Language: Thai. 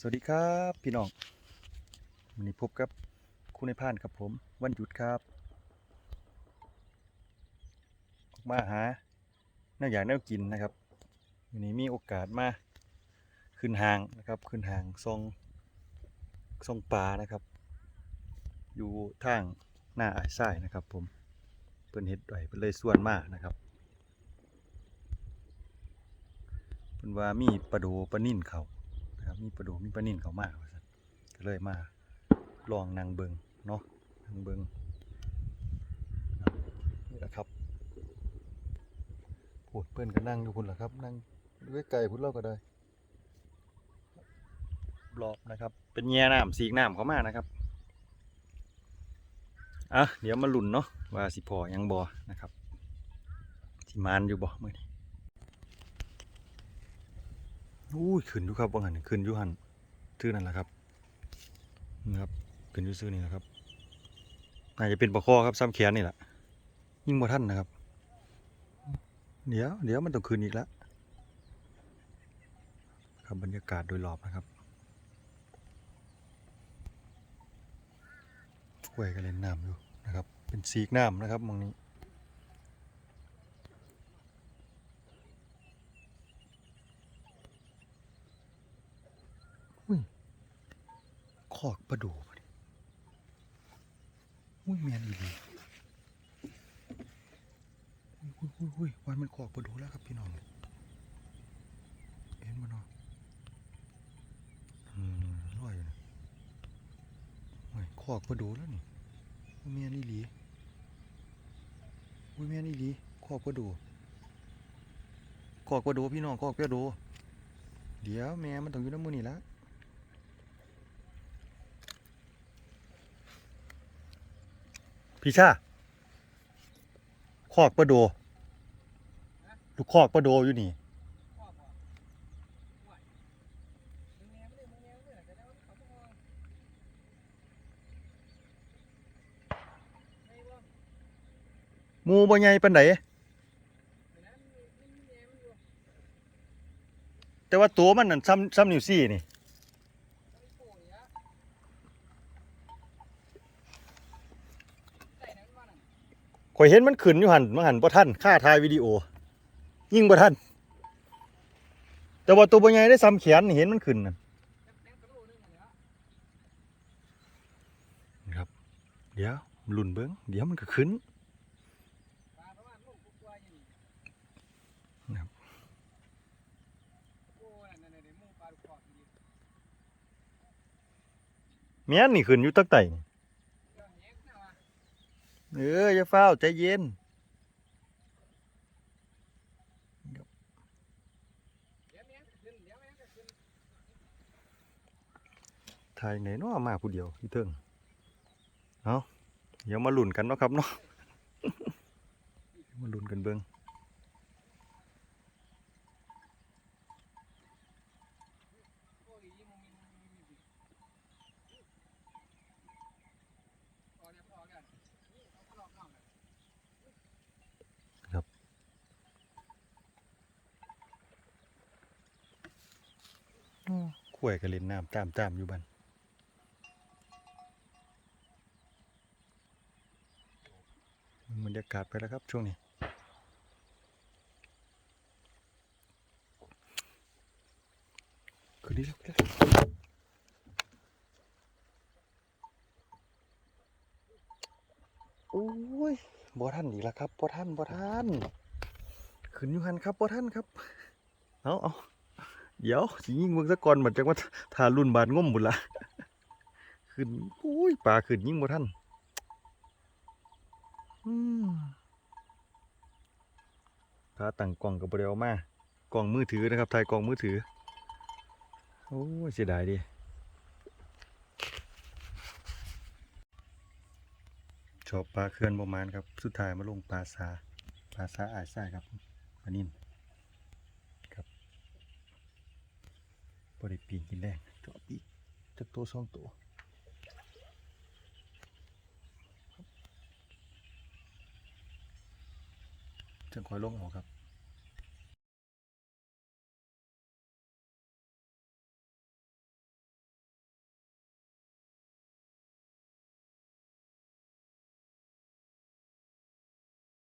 สวัสดีครับพี่น้องวันนี้พบกับคุณในพานครับผม วันหยุดครับออกมาหาแนวอยากแนวกินนะครับวันนี้มีโอกาสมาขึ้นหางนะครับขึ้นหางทรงทรงปลานะครับ อยู่ทางหน้าไอายไส้นะครับ ผมเพิ่นเฮ็ดไว้เพิ่นเลยส่วนมากนะครับเพิ่นว่ามีปลาโดูปลานิ่นเขา มีปลาดูมีปลานิ่นเขามากก็เลยมาลองนางเบิงเนาะนางเบิงนี่แหละครับพูดเพื่อนก็นั่งอยู่คุณล่ะครับ นั่งด้วยไก่พุ่นเราก็ได้รอบนะครับ เป็นแง่น้ำสีน้ำเขามากนะครับอะเดี๋ยวมาหลุนเนาะว่าสิพอยังบอนะครับสิมานอยู่บ่เมื่อนี้ อุ้ยขึ้นอยู่ครับว่าหันขึ้นอยู่หันชื่อนั่นแหละครับนะครับขึ้นอยู่ซื่อนี่แหละครับน่าจะเป็นปลาคอครับซ้ำแขนนี่แหละยิ่งบ่ท่านนะครับ เดี๋ยวเดี๋ยวมันต้องขึ้นอีกแล้วครับบรรยากาศโดยรอบนะครับห้วยก็เล่นน้ำอยู่นะครับ เป็นสีกน้ำนะครับมองนี้ คอกประดูบ่ดิอุ้ยแมนอีหลีอุ้ยอุ้ยอุ้ยวันมันคอกประดูแล้วครับพี่น้องเห็นมันเนาะอืมลอยอยู่นะโอ้ยคอกประดูแล้วนี่อุ้ยแมนอีหลีอุ้ยแมนอีหลีคอกประดูคอกประดูพี่น้องคอกประดูเดี๋ยวแม่มันต้องอยู่น้ำมือนี่ละ พี่ชาคอกประโดลูกคอกประโดอยู่นี่มูบ่ใหญ่ปานใดแต่ว่าตัวมันนั่นซ้ำซ้ำนิ้วซี่นี่ ข่อยเห็นมันขึ้นอยู่หันมาหันบ่ทันค่าถ่ายวิดีโอ ยิ่งบ่ทันแต่ว่าตัวบ่ใหญ่ได้ซ้ำแขนนี่เห็นมันขึ้นน่ะนครับ เดี๋ยวลุ่นเบิ่งเดี๋ยวมันก็ขึ้นแม่นนี่ขึ้นอยู่ตักไตนี่ เอออย่าเฝ้าใจเย็นถ่ายไหนเนาะมาผู้เดียวพี่เทิงเอาเดี๋ยวมาหลุนกันเนาะครับเนาะมาหลุนกันเบิ้ง ข่วยก็เล่นน้ำตามตามอยู่บันบรรยากาศไปแล้วครับช่วงนี้คืนนี้คืนนี้โอ้ยบ่ท่านอีกแล้วครับบ่ท่านบ่ท่านขึ้นอยู่หันครับบ่ท่านครับ เอาเอา เดี๋ยวสิยิงเบิ่งซะก่อนเหมือนจังว่าทารุ่นบาดง่มบุญละขึ้นโอ้ยปลาขึ้นยิงบ่ท่านอืมพาตั้งกล้องกับบ่ได้เอามากล้องมือถือนะครับถ่ายกล้องมือถือ โอ้เสียดายดิชอบปลาเขื่อนประมาณครับ สุดท้ายมาลงปลาซาปลาซาอายไส้ครับปลานิ่ครับ บริปีนกินแรงจอบปีกจักตัวสองตัวจังคอยลงเอาครับ